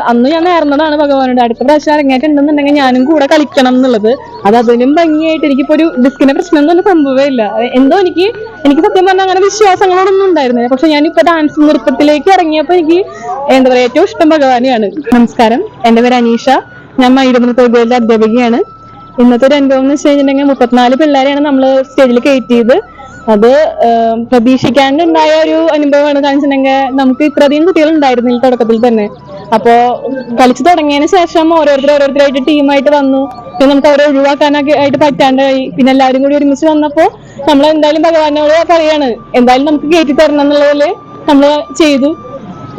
അന്ന് ഞാൻ നേർന്നതാണ് ഭഗവാനോട്. അടുത്ത പ്രാവശ്യം ഇറങ്ങിയിട്ടുണ്ടെന്നുണ്ടെങ്കിൽ ഞാനും കൂടെ കളിക്കണം എന്നുള്ളത്. അത് അതിനും ഭംഗിയായിട്ട് എനിക്കിപ്പോ ഒരു ഡിസ്കിന്റെ പ്രശ്നം എന്നൊന്നും സംഭവമില്ല എന്തോ എനിക്ക് എനിക്ക് സത്യം പറഞ്ഞാൽ അങ്ങനെ വിശ്വാസങ്ങളോടൊന്നും ഉണ്ടായിരുന്നില്ല. പക്ഷെ ഞാനിപ്പോ ഡാൻസ് നൃത്തത്തിലേക്ക് ഇറങ്ങിയപ്പോ എനിക്ക് എന്താ പറയാ ഏറ്റവും ഇഷ്ടം ഭഗവാനെയാണ്. നമസ്കാരം. എന്റെ പേര് അനീഷ. ഞാൻ മയൂര തൊഴിലുകളുടെ അധ്യാപികയാണ്. ഇന്നത്തെ ഒരു അനുഭവം എന്ന് വെച്ച് കഴിഞ്ഞിട്ടുണ്ടെങ്കിൽ മുപ്പത്തിനാല് പിള്ളേരെയാണ് നമ്മൾ സ്റ്റേജിൽ കയറ്റിയത്. അത് പ്രതീക്ഷിക്കാണ്ടുണ്ടായ ഒരു അനുഭവമാണ്. കാണിച്ചിട്ടുണ്ടെങ്കിൽ നമുക്ക് ഇത്രയധികം കുട്ടികൾ ഉണ്ടായിരുന്നില്ല തുടക്കത്തിൽ തന്നെ. അപ്പോ കളിച്ചു തുടങ്ങിയതിന് ശേഷം ഓരോരുത്തർ ഓരോരുത്തരായിട്ട് ടീമായിട്ട് വന്നു. പിന്നെ നമുക്ക് അവരെ ഒഴിവാക്കാനൊക്കെ ആയിട്ട് പറ്റാണ്ടായി. പിന്നെ എല്ലാവരും കൂടി ഒരുമിച്ച് വന്നപ്പോ നമ്മൾ എന്തായാലും ഭഗവാനോട് പറയാണ് എന്തായാലും നമുക്ക് കയറ്റി തരണം എന്നുള്ളതിൽ നമ്മൾ ചെയ്തു.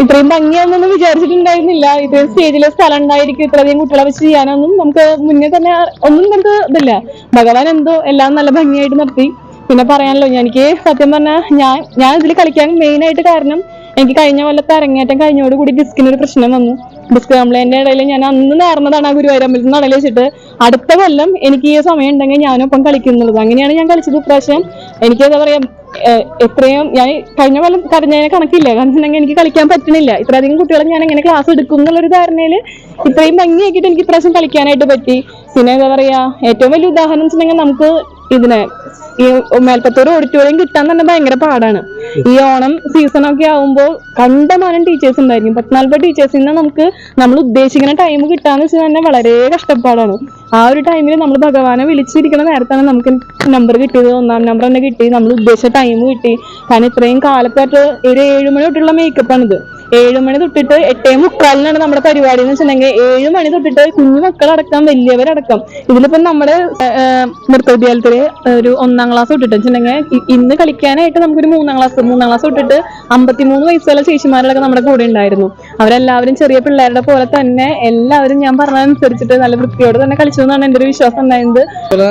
ഇത്രയും ഭംഗിയാണെന്നൊന്നും വിചാരിച്ചിട്ടുണ്ടായിരുന്നില്ല. ഇത്രയും സ്റ്റേജിലെ സ്ഥലം ഉണ്ടായിരിക്കും. ഇത്രയധികം കുട്ടികളെ വെച്ച് ചെയ്യാനൊന്നും നമുക്ക് മുന്നേ തന്നെ ഒന്നും നമുക്ക് ഇതില്ല. ഭഗവാൻ എന്തോ എല്ലാം നല്ല ഭംഗിയായിട്ട് നിർത്തി. പിന്നെ പറയാനല്ലോ എനിക്ക് സത്യം പറഞ്ഞാൽ ഞാൻ ഞാൻ ഇതിൽ കളിക്കാൻ മെയിൻ ആയിട്ട് കാരണം എനിക്ക് കഴിഞ്ഞ കൊല്ലത്തെ അരങ്ങേറ്റം കഴിഞ്ഞോടുകൂടി ഡിസ്കിന് ഒരു പ്രശ്നം വന്നു. ഡിസ്ക് കംപ്ലൈന്റെ ഇടയിൽ ഞാൻ അന്ന് നേർന്നതാണ് ആ ഗുരുവായൂരമ്പലത്തിൽ നടയിൽ വെച്ചിട്ട്. അടുത്ത കൊല്ലം എനിക്ക് ഈ സമയം ഉണ്ടെങ്കിൽ ഞാനൊപ്പം കളിക്കുന്നുള്ളത് അങ്ങനെയാണ് ഞാൻ കളിച്ചത് ഇപ്രാവശ്യം. എനിക്ക് എന്താ പറയാ എത്രയും ഞാൻ കഴിഞ്ഞ കൊല്ലം കരഞ്ഞതിനെ കണക്കില്ല. കാരണം എനിക്ക് കളിക്കാൻ പറ്റണില്ല. ഇത്രയധികം കുട്ടികളെ ഞാൻ എങ്ങനെ ക്ലാസ് എടുക്കും എന്നുള്ളൊരു ധാരണയിൽ ഇത്രയും ഭംഗിയാക്കിയിട്ട് എനിക്ക് ഇപ്രാവശ്യം കളിക്കാനായിട്ട് പറ്റി. പിന്നെ എന്താ പറയാ ഏറ്റവും വലിയ ഉദാഹരണം വെച്ചിട്ടുണ്ടെങ്കിൽ നമുക്ക് ഇതിനെ ഈ മേൽപ്പത്തൂർ ഓഡിറ്റോറിയം കിട്ടാൻ തന്നെ ഭയങ്കര പാടാണ്. ഈ ഓണം സീസൺ ഒക്കെ ആവുമ്പോൾ കണ്ടമാനം ടീച്ചേഴ്സ് ഉണ്ടായിരിക്കും. പത്തിനാൽപ്പത് ടീച്ചേഴ്സിൽ നിന്ന് നമുക്ക് നമ്മൾ ഉദ്ദേശിക്കുന്ന ടൈം കിട്ടാന്ന് വെച്ചാൽ തന്നെ വളരെ കഷ്ടപ്പാടാണ്. ആ ഒരു ടൈമിൽ നമ്മൾ ഭഗവാനെ വിളിച്ചിരിക്കുന്ന നേരത്താണ് നമുക്ക് നമ്പർ കിട്ടിയത്. ഒന്നാം നമ്പർ തന്നെ കിട്ടി. നമ്മൾ ഉദ്ദേശിച്ച ടൈം കിട്ടി. കാരണം ഇത്രയും കാലത്തായിട്ട് ഒരു ഏഴ് മണി തൊട്ടുള്ള മേക്കപ്പ് ആണിത്. ഏഴ് മണി തൊട്ടിട്ട് എട്ടേ മുക്കാലിനാണ് നമ്മുടെ പരിപാടി എന്ന് വെച്ചിട്ടുണ്ടെങ്കിൽ ഏഴ് മണി തൊട്ടിട്ട് കുഞ്ഞു മക്കളടക്കം വലിയവരടക്കം. ഇതിലിപ്പം നമ്മുടെ നൃത്ത വിദ്യാലയത്തിലെ ഒരു ഒന്നാം ക്ലാസ് തൊട്ടിട്ട്. വെച്ചിട്ടുണ്ടെങ്കിൽ ഇന്ന് കളിക്കാനായിട്ട് നമുക്കൊരു മൂന്നാം ക്ലാസ് മൂന്നാം ക്ലാസ് തൊട്ടിട്ട് അമ്പത്തിമൂന്ന് വയസ്സുള്ള ചേച്ചിമാരടക്കം നമ്മുടെ കൂടെ ഉണ്ടായിരുന്നു. അവരെല്ലാവരും ചെറിയ പിള്ളേരുടെ പോലെ തന്നെ എല്ലാവരും ഞാൻ പറഞ്ഞതനുസരിച്ചിട്ട് നല്ല വൃത്തിയോട് തന്നെ കളിച്ചു എന്നാണ് എന്റെ ഒരു വിശ്വാസം ഉണ്ടായത്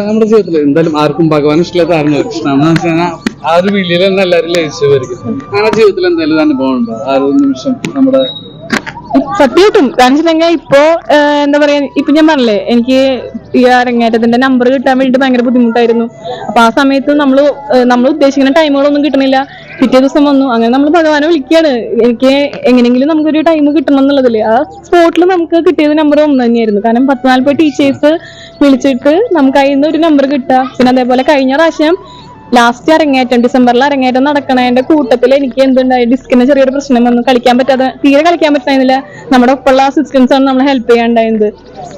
നമ്മുടെ ജീവിതത്തിൽ എന്തായാലും ആർക്കും ഭഗവാൻ ഇഷ്ടമില്ലാത്ത ആരും വെച്ചാൽ ആ ഒരു വിളിയിൽ തന്നെ എല്ലാവരും ലയിച്ചവരിക്കും അങ്ങനെ ജീവിതത്തിൽ എന്തായാലും അനുഭവം ഉണ്ടോ. ആ ഒരു നിമിഷം നമ്മുടെ സത്യമായിട്ടും കാരണം വെച്ചിട്ടുണ്ടെങ്കിൽ ഇപ്പോ എന്താ പറയാ ഇപ്പൊ ഞാൻ പറഞ്ഞില്ലേ എനിക്ക് ഈ അരങ്ങേറ്റത്തിന്റെ നമ്പർ കിട്ടാൻ വേണ്ടിയിട്ട് ഭയങ്കര ബുദ്ധിമുട്ടായിരുന്നു. അപ്പൊ ആ സമയത്ത് നമ്മൾ നമ്മൾ ഉദ്ദേശിക്കുന്ന ടൈമുകളൊന്നും കിട്ടണില്ല. പിറ്റേ ദിവസം വന്നു. അങ്ങനെ നമ്മൾ ഭഗവാനെ വിളിക്കുകയാണ്. എനിക്ക് എങ്ങനെയെങ്കിലും നമുക്കൊരു ടൈം കിട്ടണം എന്നുള്ളതിൽ ആ സ്പോട്ടിൽ നമുക്ക് കിട്ടിയത് നമ്പർ ഒന്ന് തന്നെയായിരുന്നു. കാരണം പത്ത് നാല്പത് ടീച്ചേഴ്സ് വിളിച്ചിട്ട് നമുക്ക് അതിൽ നിന്ന് ഒരു നമ്പർ കിട്ടുക. പിന്നെ അതേപോലെ കഴിഞ്ഞ പ്രാവശ്യം ലാസ്റ്റ് അരങ്ങേറ്റം ഡിസംബറിൽ അരങ്ങേറ്റം നടക്കണതിന്റെ കൂട്ടത്തിൽ എനിക്ക് എന്തുണ്ടായി? ഡിസ്കിന് ചെറിയൊരു പ്രശ്നം വന്നു. കളിക്കാൻ പറ്റാതെ തീരെ കളിക്കാൻ പറ്റുന്നില്ല നമ്മുടെ ഒപ്പമുള്ള അസിസ്റ്റൻസ് ആണ് നമ്മളെ ഹെൽപ്പ് ചെയ്യാണ്ടായത്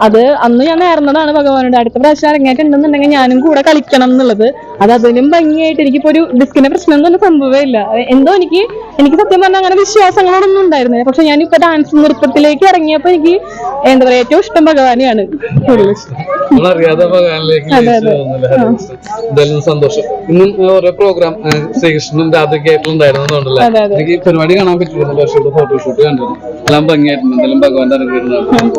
അത് അന്ന് ഞാൻ നേർന്നതാണ് ഭഗവാനോട്. അടുത്ത പ്രാവശ്യം അരങ്ങേറ്റം ഉണ്ടെന്നുണ്ടെങ്കിൽ ഞാനും കൂടെ കളിക്കണം എന്നുള്ളത് അത് അതിനും ഭംഗിയായിട്ട് എനിക്കിപ്പോ ഒരു ഡിസ്കിന്റെ പ്രശ്നം എന്നൊന്നും സംഭവമില്ല എന്തോ എനിക്ക് എനിക്ക് സത്യം പറഞ്ഞാൽ അങ്ങനെ വിശ്വാസങ്ങളോടൊന്നും ഉണ്ടായിരുന്നില്ല. പക്ഷെ ഞാനിപ്പോ ഡാൻസ് നൃത്തത്തിലേക്ക് ഇറങ്ങിയപ്പോ എനിക്ക് എന്താ പറയാ ഏറ്റവും ഇഷ്ടം ഭഗവാനെയാണ്. എന്തായാലും സന്തോഷം. ഇന്നും ഓരോ പ്രോഗ്രാം ശ്രീകൃഷ്ണനും രാധയ്ക്ക് ആയിട്ടുണ്ടായിരുന്നുണ്ടല്ലേ അതെ, അതെ. എനിക്ക് പരിപാടി കാണാൻ പറ്റില്ല ഫോട്ടോഷൂട്ട് കണ്ടിരുന്നു. എല്ലാം ഭംഗിയായിട്ടുണ്ട്. എന്തായാലും ഭഗവാന്റെ അനുഗ്രഹം